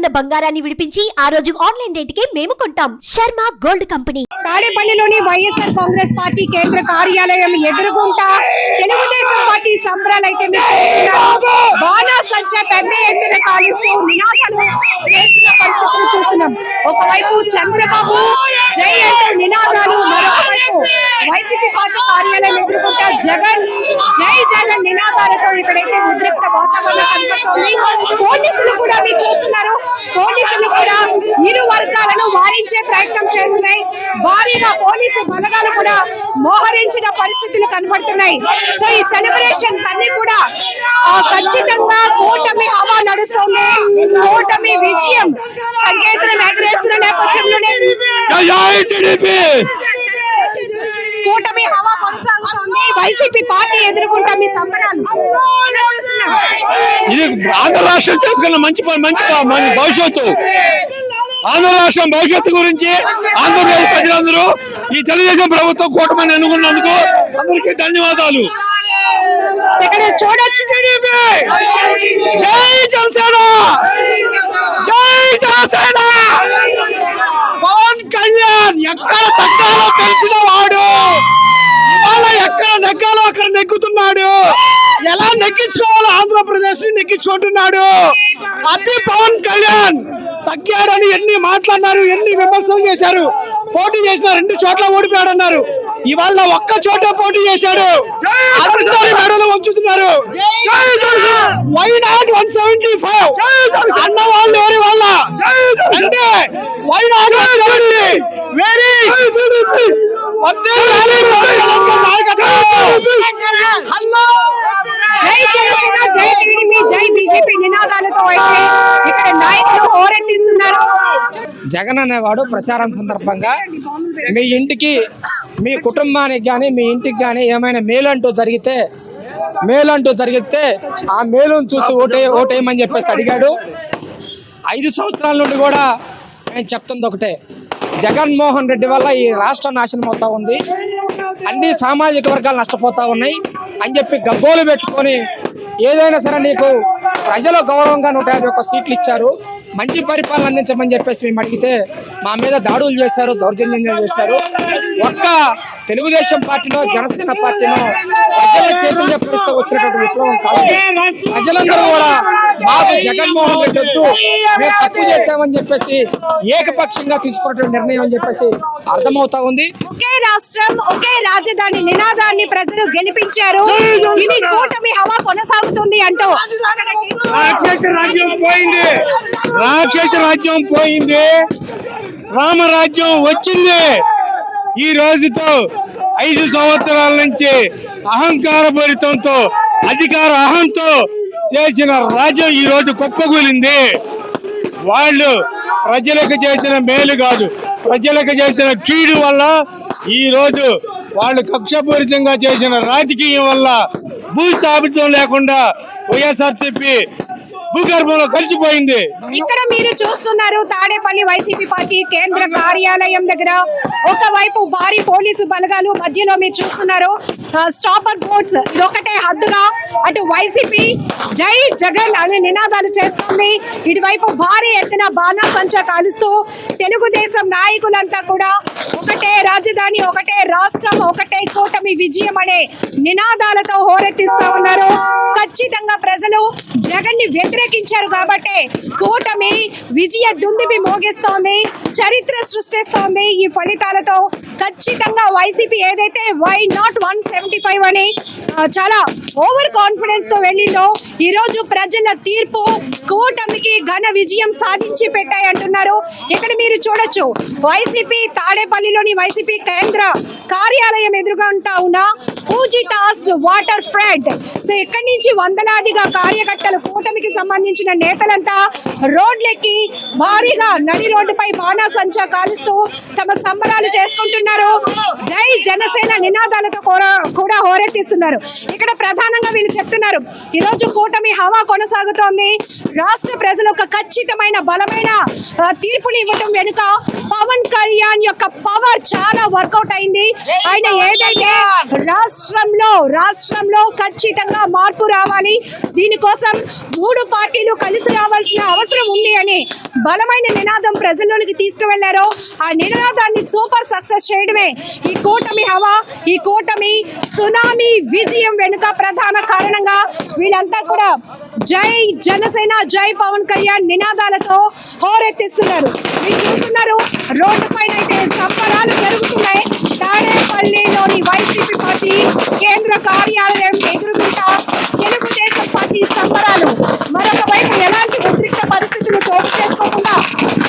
ఉన్న బంగారాన్ని విడిపించి ఆ రోజు ఆన్లైన్ రేటుకే మేము కొంటాం. Sharma gold company. తాడేపల్లిలోని వైఎస్ఆర్ కాంగ్రెస్ పార్టీ కేంద్ర కార్యాలయం ఎదురుగుంటా తెలుగుదేశం పార్టీ సంబరాలు అయితే మీరు పెద్ద ఎత్తున కాలుస్తూ నినాదాలు చేస్తున్న పరిస్థితులు చూస్తున్నాం. ఒకవైపు చంద్రబాబు జై అంటూ నినాదాలు మరొకవైపు వైసీపీ పార్టీ కార్యాలయం ఎదుర్కొంటా జగన్ జై జగన్ నినాదాలతో ఇక్కడైతే ఉద్రిక్త వాతావరణం కనబడుతోంది. పోలీసులు కూడా మీరు చూస్తున్నారు. పోలీసులు కూడా ఇరు వర్గాలను వారించే ప్రయత్నం చేస్తున్నాయి. భారీగా పోలీసు బలగాలు కూడా మోహరించిన పరిస్థితులు కనబడుతున్నాయి. సో ఈ సెలబ్రేషన్స్ అన్ని కూడా ఖచ్చితంగా కూటమి హవా నడుస్తుంది కూటమి విజయం సంకేతం ఎగరేస్తున్న నేపథ్యంలోనే కూటమి హవా కొనసాగుతోంది. వైసీపీ పార్టీ ఎదుర్కొంటా మీ సంబరాలు. ఇది ఆంధ్ర రాష్ట్రం చేసుకున్న మంచి మంచి భవిష్యత్తు. ఆంధ్ర రాష్ట్రం భవిష్యత్తు గురించి ఆంధ్రప్రదేశ్ ప్రజలందరూ ఈ తెలుగుదేశం ప్రభుత్వం కూటమని అనుకున్నందుకు అందరికీ ధన్యవాదాలు. ఇక్కడ చూడొచ్చు జై జనసేన. జై జనసేన. పవన్ కళ్యాణ్ ఎక్కడ తగ్గాలో తెలిసిన వాడు. ఇవాళ ఎక్కడ నెగ్గాలో అక్కడ నెగ్గుతున్నాడు. ఎలా నెగ్గించుకోవాలో ఆంధ్రప్రదేశ్ని నెగ్గించుకుంటున్నాడు? అది పవన్ కళ్యాణ్ తగ్గాడని ఎన్ని మాట్లాడినారు ఎన్ని విమర్శలు చేశారు పోటీ చేసిన రెండు చోట్ల ఓడిపోయాడన్నారు. ఇవాళ ఒక్క చోట పోటీ చేశాడు. అందరి మెడలు వంచుతున్నారు. Why not one seventy five అన్న వాళ్ళు ఎవరి వల్ల అంటే why not one seventy very hello జై జనసేన జై టీడీపీ జై అయితే ఇక్కడ నాయకులు హోరెత్తిస్తున్నారు. జగన్ అనేవాడు ప్రచారం సందర్భంగా మీ ఇంటికి మీ కుటుంబానికి కానీ మీ ఇంటికి కానీ ఏమైనా మేలు అంటూ జరిగితే మేలు అంటూ జరిగితే ఆ మేలును చూసి ఓటే ఓటేయమని చెప్పేసి అడిగాడు. ఐదు సంవత్సరాల నుండి కూడా నేను చెప్తుంది ఒకటే. జగన్మోహన్ రెడ్డి వల్ల ఈ రాష్ట్రం నాశనం అవుతా ఉంది. అన్ని సామాజిక వర్గాలు నష్టపోతా ఉన్నాయి. అని చెప్పి గబ్బోలు పెట్టుకొని ఏదైనా సరే నీకు ప్రజలు గౌరవంగా నూట యాభై ఒక్క సీట్లు ఇచ్చారు. మంచి పరిపాలన అందించమని చెప్పేసి మేము అడిగితే మా మీద దాడులు చేశారు దౌర్జన్యం చేశారు. ఒక్క తెలుగుదేశం పార్టీలో జనసేన పార్టీలో ప్రజల చైతన్య పరిస్థితి వచ్చినటువంటి విప్లవం కాదు. ప్రజలందరూ కూడా మాకు జగన్మోహన్ రెడ్డి వద్దు మేము తక్కువ చేశామని చెప్పేసి ఏకపక్షంగా తీసుకున్నటువంటి నిర్ణయం అని చెప్పేసి అర్థమవుతా ఉంది. ఒకే రాష్ట్రం ఒకే రాజధాని నినాదాన్ని ప్రజలు గెలిపించారు. ఇది కూటమి హవా కొనసాగుతుంది అంటూ. పోయింది. రాక్షస రాజ్యం పోయింది. రామరాజ్యం వచ్చింది. ఈ రోజుతో ఐదు సంవత్సరాల నుంచి అహంకార భరితంతో అధికార అహంతో చేసిన రాజ్యం ఈ రోజు కుప్పగూలింది వాళ్ళు ప్రజలకు చేసిన మేలు కాదు. ప్రజలకు చేసిన కీడు వల్ల ఈ రోజు వాళ్ళు కక్షపూరితంగా చేసిన రాజకీయం వల్ల భూస్థాపితం లేకుండా వైఎస్ఆర్ చెప్పి భూగర్భంలో కలిసిపోయింది. ఇక్కడ మీరు చూస్తున్నారు తాడేపల్లి వైసీపీ పార్టీ కేంద్ర కార్యాలయం దగ్గర ఒకవైపు భారీ పోలీసు బలగాలు మధ్యలో మీరు చూస్తున్నారు స్టాపర్ బోట్స్. ఇదొకటే హద్దుగా అటు వైసీపీ జై జగన్ అనే నినాదాలు చేస్తుంది. ఇటువైపు భారీ ఎత్తున బాణాసంచ కాలుస్తూ తెలుగుదేశం నాయకులంతా కూడా ఒకటే రాజధాని ఒకటే రాష్ట్రం ఒకటే కూటమి విజయం అనే నినాదాలతో హోరెత్తిస్తా ఉన్నారు. ఖచ్చితంగా ప్రజలు జగన్ని వ్యతిరేకించారు కాబట్టి కూటమి విజయ దుందిబి మోగిస్తోంది చరిత్ర సృష్టిస్తోంది. ఈ ఫలితాలతో ఖచ్చితంగా వైసీపీ ఏదైతే why not one seventy five అని చాలా ఓవర్ కాన్ఫిడెన్స్తో వెళ్ళిందో ఈ రోజు ప్రజల తీర్పు కూటమికి ఘన విజయం సాధించి పెట్టాయి అంటున్నారు. ఇక్కడ మీరు చూడొచ్చు వైసీపీ తాడేపల్లిలోని వైసీపీ కేంద్ర కార్యాలయం ఎదురుగా ఉంటా ఉన్న పూజితాస్ వాటర్ ఫ్రెడ్. సో ఇక్కడి నుంచి వందలాదిగా కార్యకర్తలు కూటమికి సంబంధించిన నేతలంతా రోడ్లెక్కి భారీగా నడి రోడ్డుపై బాణాసంచా కాలుస్తూ తమ సంబరాలు చేసుకుంటున్నారు. జై జనసేన నినాదాలతో కూడా- హోరెత్తిస్తున్నారు. ఇక్కడ ప్రధానంగా వీళ్ళు చెప్తున్నారు ఈ రోజు కూటమి హవా కొనసాగుతోంది. రాష్ట్ర ప్రజలు ఒక ఖచ్చితమైన బలమైన తీర్పులు తీర్పుని ఇవ్వడం వెనుక పవన్ కళ్యాణ్ యొక్క పవర్ చాలా వర్కౌట్ అయింది. ఆయన ఏదైతే రాష్ట్రంలో రాష్ట్రంలో ఖచ్చితంగా మార్పు రావాలి దీనికోసం మూడు పార్టీలు కలిసి రావాల్సిన అవసరం ఉంది అని బలమైన నినాదం ప్రజల్లోనికి తీసుకువెళ్ళారో ఆ నినాదాన్ని సూపర్ సక్సెస్ చేయడమే ఈ కూటమి హవా ఈ కూటమి సునామీ విజయం వెనుక ప్రధాన కారణంగా వీళ్ళంతా కూడా జై జనసేన జై పవన్ కళ్యాణ్ నినాదాలతో హోరెత్తిస్తున్నారు. మీరు చూస్తున్నారు రోడ్డు పైన అయితే సంబరాలు జరుగుతున్నాయి. తాడేపల్లిలోని వైసీపీ పార్టీ కేంద్ర కార్యాలయం ఎదురుగుంటా తెలుగుదేశం పార్టీ సంబరాలు మరొక వైపు ఎలాంటి ఉద్రిక్త పరిస్థితులు చోటు చేసుకోకుండా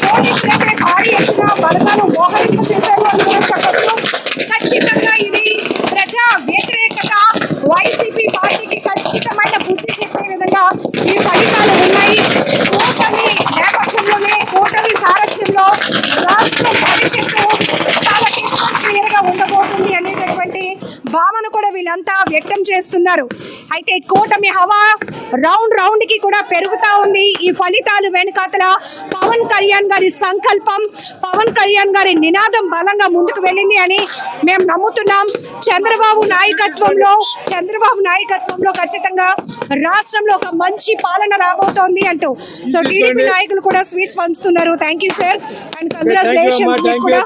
పోలీసులపై భారీ ఎత్తున బలగాలు మోహరింపు చేశారు అని కూడా చెప్పొచ్చు ఖచ్చితంగా ఇది ప్రజా వ్యతిరేకత వైసీపీ పార్టీకి ఖచ్చితమైన బుద్ధి చెప్పే విధంగా ఈ ఫలితాలు ఉన్నాయి కూటమి నేపథ్యంలోనే కూటమి సారథ్యంలో రాష్ట్ర భవిష్యత్తు వీళ్ళంతా వ్యక్తం చేస్తున్నారు. అయితే కూటమి హవా రౌండ్ రౌండ్కి కూడా పెరుగుతా ఉంది. ఈ ఫలితాలు వెనుకాతల పవన్ కళ్యాణ్ గారి సంకల్పం పవన్ కళ్యాణ్ గారి నినాదం బలంగా ముందుకు వెళ్ళింది అని మేము నమ్ముతున్నాం. చంద్రబాబు నాయకత్వంలో చంద్రబాబు నాయకత్వంలో ఖచ్చితంగా రాష్ట్రంలో ఒక మంచి పాలన రాబోతోంది అంటూ. సో టీడీపీ నాయకులు కూడా sweets పంచుతున్నారు. Thank you sir and congratulations కూడా.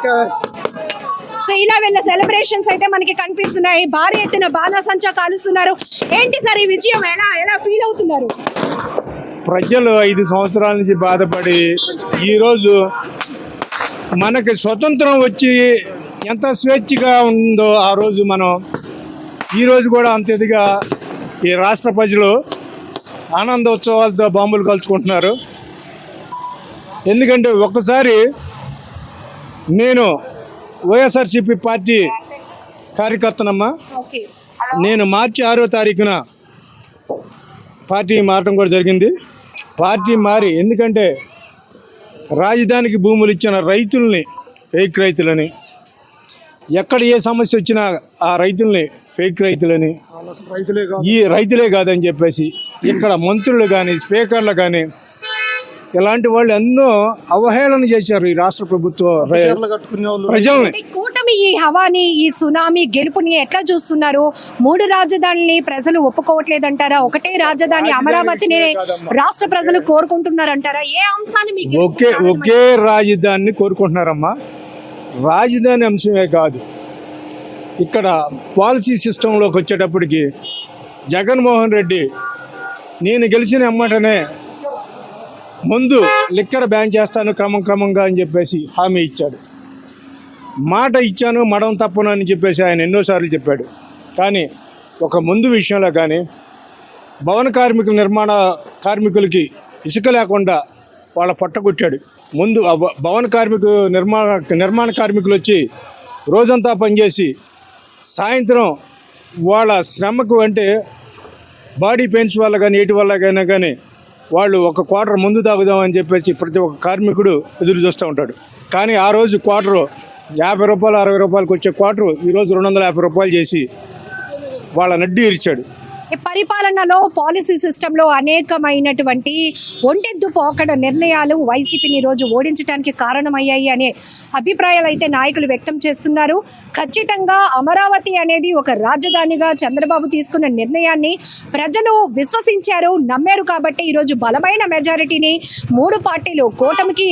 సో ఇలా వీళ్ళ సెలబ్రేషన్స్ అయితే మనకి కనిపిస్తున్నాయి. భారీ ఎత్తున బాణాసంచా కాలుస్తున్నారు. ఏంటి సార్ ఈ విజయం? ఎలా ఎలా ఫీల్ అవుతున్నారు? ప్రజలు ఐదు సంవత్సరాల నుంచి బాధపడి ఈరోజు మనకి స్వతంత్రం వచ్చి ఎంత స్వేచ్ఛగా ఉందో ఆ రోజు మనం ఈరోజు కూడా అంత ఇదిగా ఈ రాష్ట్ర ప్రజలు ఆనందోత్సవాలతో బాంబులు కలుచుకుంటున్నారు. ఎందుకంటే ఒక్కసారి నేను వైఎస్ఆర్సిపి పార్టీ కార్యకర్తనమ్మా. ఓకే. నేను మార్చి ఆరో తారీఖున పార్టీ మారడం కూడా జరిగింది. పార్టీ మారి ఎందుకంటే రాజధానికి భూములు ఇచ్చిన రైతుల్ని ఫేక్ రైతులని ఎక్కడ ఏ సమస్య వచ్చినా ఆ రైతుల్ని ఫేక్ రైతులని ఈ రైతులే కాదని చెప్పేసి ఇక్కడ మంత్రులు కానీ స్పీకర్లు కానీ ఇలాంటి వాళ్ళు ఎన్నో అవహేళన చేశారు ఈ రాష్ట్ర ప్రభుత్వ ప్రజల్ని. కూటమి ఈ హవాని ఈ సునామీ గెలుపుని ఎట్లా చూస్తున్నారు? మూడు రాజధానిని ప్రజలు ఒప్పుకోవట్లేదంటారా? ఒకటే రాజధాని అమరావతిని రాష్ట్ర ప్రజలు కోరుకుంటున్నారంటారా? ఏ అంశాన్ని మీకు ఒకే ఒకే రాజధానిని కోరుకుంటున్నారమ్మా. రాజధాని అంశమే కాదు. ఇక్కడ పాలసీ సిస్టంలోకి వచ్చేటప్పటికి జగన్మోహన్ రెడ్డి నేను గెలిచిన ఎమ్మటనే ముందు లిక్కర్ బ్యాన్ చేస్తాను క్రమం క్రమంగా అని చెప్పేసి హామీ ఇచ్చాడు. మాట ఇచ్చాను మడం తప్పను అని చెప్పేసి ఆయన ఎన్నోసార్లు చెప్పాడు. కానీ ఒక ముందు విషయంలో కానీ భవన కార్మికుల నిర్మాణ కార్మికులకి ఇసుక లేకుండా వాళ్ళ పట్టగొట్టాడు ముందు భవన కార్మికు నిర్మాణ నిర్మాణ కార్మికులు వచ్చి రోజంతా పనిచేసి సాయంత్రం వాళ్ళ శ్రమకు అంటే బాడీ పెయిన్స్ వల్ల కానీ ఏటి వల్ల కానీ కానీ వాళ్ళు ఒక క్వార్టర్ ముందు తాగుదామని చెప్పేసి ప్రతి ఒక్క కార్మికుడు ఎదురు చూస్తూ ఉంటాడు. కానీ ఆ రోజు క్వార్టరు యాభై రూపాయలు అరవై రూపాయలకు వచ్చే క్వార్టరు ఈరోజు రెండు వందల యాభై రూపాయలు చేసి వాళ్ళ నడ్డి ఇరిచాడు పరిపాలనలో పాలసీ సిస్టంలో అనేకమైనటువంటి ఒంటెద్దు పోకడ నిర్ణయాలు వైసీపీని రోజు ఓడించడానికి కారణమయ్యాయి అనే అభిప్రాయాలు అయితే నాయకులు వ్యక్తం చేస్తున్నారు. ఖచ్చితంగా అమరావతి అనేది ఒక రాజధానిగా చంద్రబాబు తీసుకున్న నిర్ణయాన్ని ప్రజలు విశ్వసించారు నమ్మారు కాబట్టి ఈరోజు బలమైన మెజారిటీని మూడు పార్టీలు కూటమికి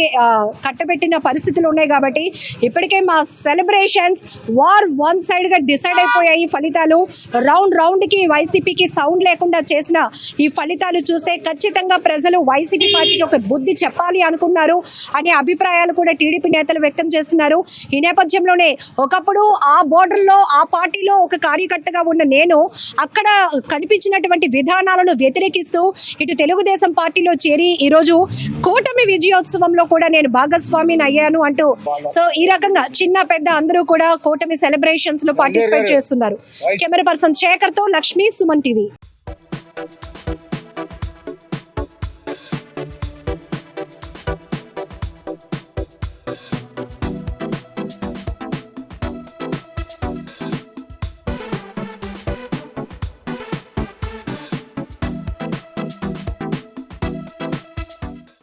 కట్టబెట్టిన పరిస్థితులు ఉన్నాయి కాబట్టి ఇప్పటికే మా సెలబ్రేషన్స్ వార్ వన్ సైడ్గా డిసైడ్ అయిపోయాయి ఫలితాలు. రౌండ్ రౌండ్కి వైసీపీకి వైసీపీకి సౌండ్ లేకుండా చేసిన ఈ ఫలితాలు చూస్తే ఖచ్చితంగా ప్రజలు వైసీపీ పార్టీకి ఒక బుద్ధి చెప్పాలి అనుకున్నారు అనే అభిప్రాయాలు కూడా టీడీపీ నేతలు వ్యక్తం చేస్తున్నారు. ఈ నేపథ్యంలోనే ఒకప్పుడు ఆ బోర్డర్లో ఆ పార్టీలో ఒక కార్యకర్తగా ఉన్న నేను అక్కడ కనిపించినటువంటి విధానాలను వ్యతిరేకిస్తూ ఇటు తెలుగుదేశం పార్టీలో చేరి ఈరోజు కూటమి విజయోత్సవంలో కూడా నేను భాగస్వామిని అయ్యాను అంటూ సో ఈ రకంగా చిన్న పెద్ద అందరూ కూడా కూటమి సెలబ్రేషన్స్లో పార్టిసిపేట్ చేస్తున్నారు. కెమెరా పర్సన్ శేఖర్తో లక్ష్మీ సుమన్ ಟಿವಿ